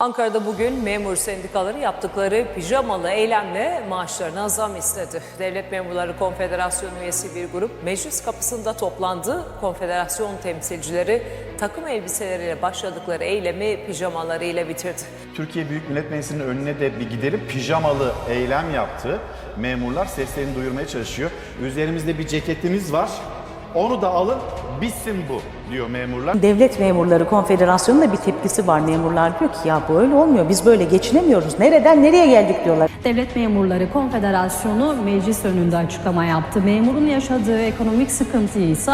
Ankara'da bugün memur sendikaları yaptıkları pijamalı eylemle maaşlarına zam istedi. Devlet Memurları Konfederasyonu üyesi bir grup meclis kapısında toplandı. Konfederasyon temsilcileri takım elbiseleriyle başladıkları eylemi pijamalarıyla bitirdi. Türkiye Büyük Millet Meclisi'nin önüne de bir giderip pijamalı eylem yaptı. Memurlar seslerini duyurmaya çalışıyor. Üzerimizde bir ceketimiz var. Onu da alın, bitsin bu diyor memurlar. Devlet Memurları Konfederasyonu'nda bir tepkisi var. Memurlar diyor ki ya böyle olmuyor. Biz böyle geçinemiyoruz. Nereden nereye geldik diyorlar. Devlet Memurları Konfederasyonu meclis önünde açıklama yaptı. Memurun yaşadığı ekonomik sıkıntıyı ise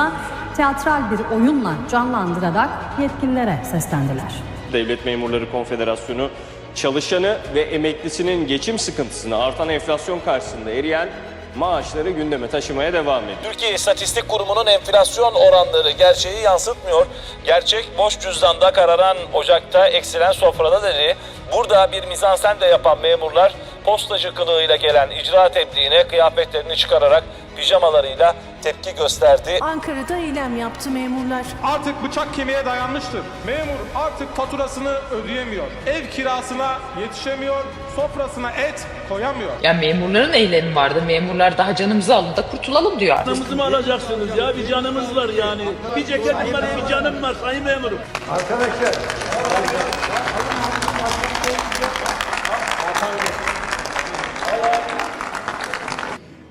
teatral bir oyunla canlandırarak yetkililere seslendiler. Devlet Memurları Konfederasyonu çalışanı ve emeklisinin geçim sıkıntısını artan enflasyon karşısında eriyen maaşları gündeme taşımaya devam ediyor. Türkiye İstatistik Kurumu'nun enflasyon oranları gerçeği yansıtmıyor. Gerçek boş cüzdanda kararan ocakta eksilen sofrada dedi. Burada bir mizansen de yapan memurlar postacı kılığıyla gelen icra tebliğine kıyafetlerini çıkararak pijamalarıyla tepki gösterdi. Ankara'da eylem yaptı memurlar. Artık bıçak kemiğe dayanmıştır. Memur artık faturasını ödeyemiyor. Ev kirasına yetişemiyor. Sofrasına et koyamıyor. Ya memurların eylemi vardı. Memurlar daha canımızı alın da kurtulalım diyor. Canımızı mı alacaksınız ya? Bir canımız var yani. Bir ceketim var, bir canım var sayın memurum.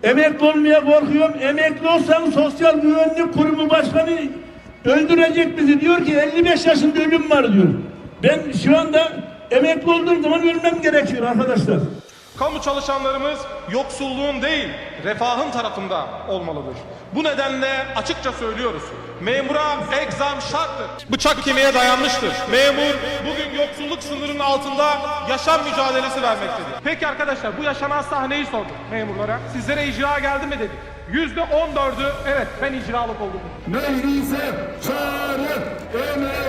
Emekli olmaya korkuyorum. Emekli olsam Sosyal Güvenlik Kurumu Başkanı öldürecek bizi. Diyor ki 55 yaşında ölüm var diyor. Ben şu anda emekli olduğum zaman ölmem gerekiyor arkadaşlar. Kamu çalışanlarımız yoksulluğun değil, refahın tarafında olmalıdır. Bu nedenle açıkça söylüyoruz. Memura ek zam şarttır. Bıçak kemiğe dayanmıştır. Memur bugün yoksulluk sınırının altında yaşam mücadelesi vermektedir. Peki arkadaşlar bu yaşanan sahneyi sorduk memurlara. Sizlere icra geldi mi dedik. Yüzde on dördü evet ben icralık oldum. Meclise çağrı, emeğe